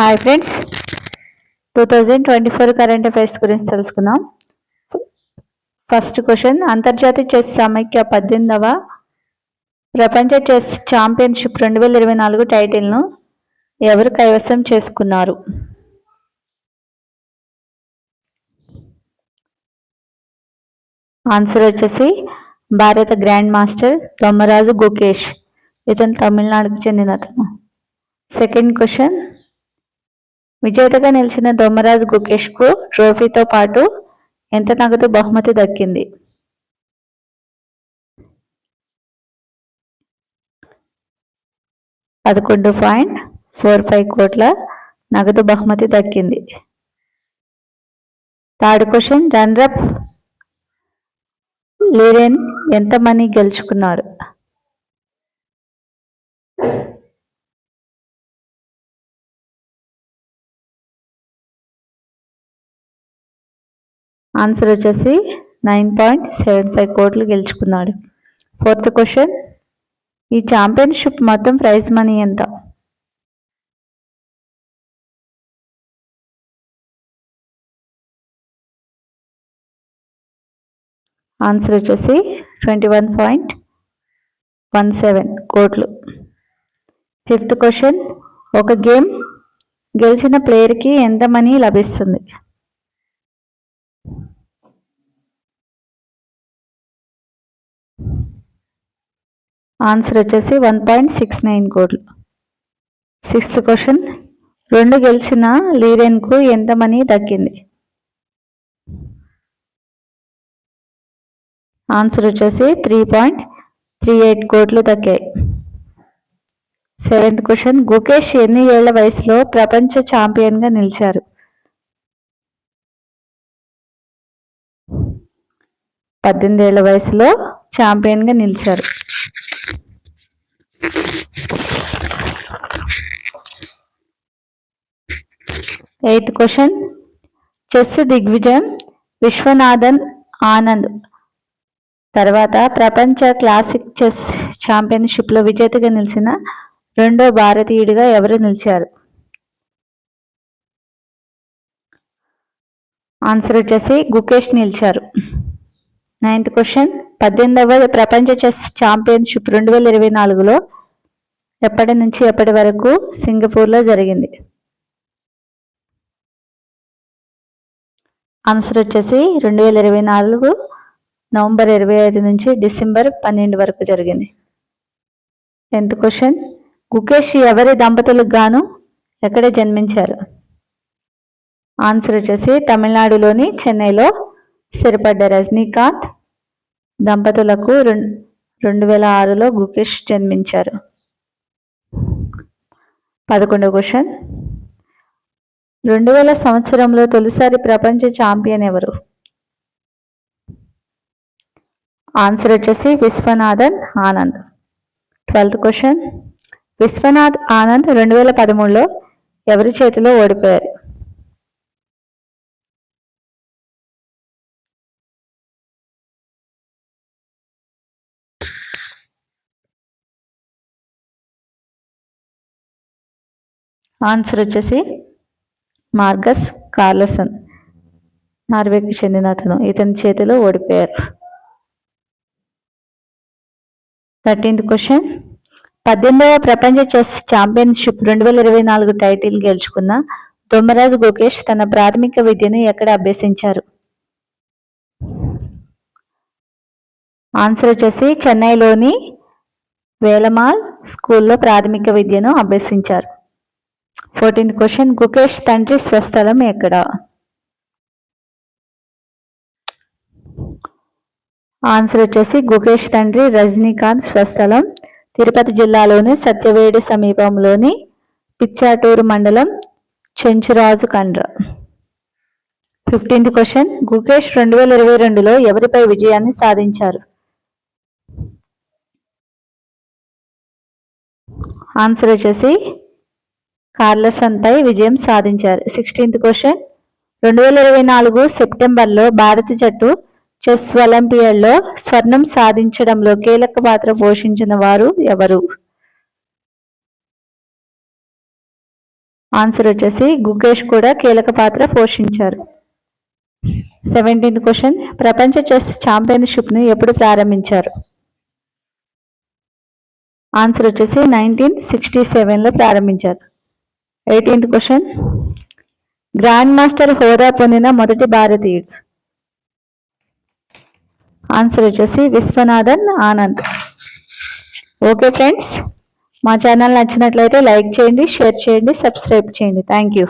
Hi friends two thousand twenty four current affairs గురించి తెలుసుకుందాం. First question అంతర్జాతీయ chess సమైక్య పద్దెనిమిదవ ప్రపంచ చెస్ ఛాంపియన్షిప్ రెండు వేల ఇరవై నాలుగు టైటిల్ను ఎవరు కైవసం చేసుకున్నారు? ఆన్సర్ వచ్చేసి భారత గ్రాండ్ మాస్టర్ దొమ్మరాజు గుకేష్. ఇతను తమిళనాడుకు చెందిన అతను. సెకండ్ క్వశ్చన్ విజేతగా నిలిచిన దొమ్మరాజు గుకేష్కు ట్రోఫీతో పాటు ఎంత నగదు బహుమతి దక్కింది? పదకొండు పాయింట్ ఫోర్ ఫైవ్ కోట్ల నగదు బహుమతి దక్కింది. థర్డ్ క్వశ్చన్ రన్రప్ లీరెన్ ఎంత మనీ గెలుచుకున్నాడు ఆన్సర్ వచ్చేసి నైన్ పాయింట్ సెవెన్ ఫైవ్ కోట్లు గెలుచుకున్నాడు. ఫోర్త్ క్వశ్చన్ ఈ ఛాంపియన్షిప్ మొత్తం ప్రైజ్ మనీ ఎంత? ఆన్సర్ వచ్చేసి twenty one point one seven కోట్లు. ఫిఫ్త్ క్వశ్చన్ ఒక గేమ్ గెలిచిన ప్లేయర్కి ఎంత మనీ లభిస్తుంది? ఆన్సర్ వచ్చేసి వన్ పాయింట్ సిక్స్ నైన్ కోట్లు. Sixth question. రెండు గెలిచిన లీరెన్కు ఎంత మనీ దక్కింది? ఆన్సర్ వచ్చేసి త్రీ పాయింట్ త్రీ ఎయిట్ కోట్లు దక్కాయి. Seventh question. గుకేష్ ఎన్ని ఏళ్ళ వయసులో ప్రపంచ ఛాంపియన్గా నిలిచారు? పద్దెనిమిది ఏళ్ళ వయసులో ఛాంపియన్గా నిలిచారు. ఎయిత్ క్వశ్చన్ చెస్ దిగ్విజయం విశ్వనాథన్ ఆనంద్ తర్వాత ప్రపంచ క్లాసిక్ చెస్ ఛాంపియన్షిప్లో విజేతగా నిలిచిన రెండో భారతీయుడిగా ఎవరు నిలిచారు? ఆన్సర్ వచ్చేసి గుకేష్ నిలిచారు. నైన్త్ క్వశ్చన్ పద్దెనిమిదవ ప్రపంచ చెస్ ఛాంపియన్షిప్ రెండు వేల ఇరవై నాలుగులో ఎప్పటి నుంచి ఎప్పటి వరకు సింగపూర్లో జరిగింది? ఆన్సర్ వచ్చేసి రెండు వేల ఇరవై నాలుగు నవంబర్ ఇరవై ఐదు నుంచి డిసెంబర్ పన్నెండు వరకు జరిగింది. Tenth question. గుకేష్ ఎవరి దంపతులకు గాను ఎక్కడ జన్మించారు? ఆన్సర్ వచ్చేసి తమిళనాడులోని చెన్నైలో స్థిరపడ్డ రజనీకాంత్ దంపతులకు రెండు వేల ఆరులో గుకేష్ జన్మించారు. పదకొండవ క్వశ్చన్. రెండు వేల సంవత్సరంలో తొలిసారి ప్రపంచ ఛాంపియన్ ఎవరు? ఆన్సర్ వచ్చేసి విశ్వనాథన్ ఆనంద్. Twelfth question. విశ్వనాథ్ ఆనంద్ రెండు వేల పదమూడులో ఎవరి చేతిలో ఓడిపోయారు? ఆన్సర్ వచ్చేసి మార్గస్ కార్లసన్. నార్వేకి చెందిన అతను. ఇతని చేతిలో ఓడిపోయారు. థర్టీన్త్ క్వశ్చన్ పద్దెనిమిదవ ప్రపంచ చెస్ ఛాంపియన్షిప్ రెండు వేల ఇరవై నాలుగు టైటిల్ గెలుచుకున్న దొమ్మరాజు గోకేష్ తన ప్రాథమిక విద్యను ఎక్కడ అభ్యసించారు? ఆన్సర్ వచ్చేసి చెన్నైలోని వేలమాల్ స్కూల్లో ప్రాథమిక విద్యను అభ్యసించారు. Fourteenth question. గుకేష్ తండ్రి స్వస్థలం ఎక్కడ? ఆన్సర్ వచ్చేసి గుకేష్ తండ్రి రజనీకాంత్ స్వస్థలం. తిరుపతి జిల్లాలోని సత్యవేడి సమీపంలోని పిచ్చాటూరు మండలం చెంచురాజు కండ్ర. Fifteenth question. గుకేష్ రెండు వేల ఇరవై రెండులో ఎవరిపై విజయాన్ని సాధించారు? ఆన్సర్ వచ్చేసి కార్లసన్పై విజయం సాధించారు. సిక్స్టీన్త్ క్వశ్చన్ రెండు వేల ఇరవై నాలుగు సెప్టెంబర్లో భారత జట్టు చెస్ ఒలింపియాడ్లో స్వర్ణం సాధించడంలో కీలక పాత్ర పోషించిన వారు ఎవరు? ఆన్సర్ వచ్చేసి గుకేష్ కూడా కీలక పాత్ర పోషించారు. సెవెంటీన్త్ క్వశ్చన్ ప్రపంచ చెస్ ఛాంపియన్షిప్ను ఎప్పుడు ప్రారంభించారు? ఆన్సర్ వచ్చేసి నైన్టీన్ సిక్స్టీ సెవెన్లో ప్రారంభించారు. ఎయిటీన్త్ క్వశ్చన్ గ్రాండ్ మాస్టర్ హోదా పొందిన మొదటి భారతీయుడు. ఆన్సర్ వచ్చేసి విశ్వనాథన్ ఆనంద్. ఓకే ఫ్రెండ్స్ మా ఛానల్ నచ్చినట్లయితే లైక్ చేయండి షేర్ చేయండి సబ్స్క్రైబ్ చేయండి. Thank you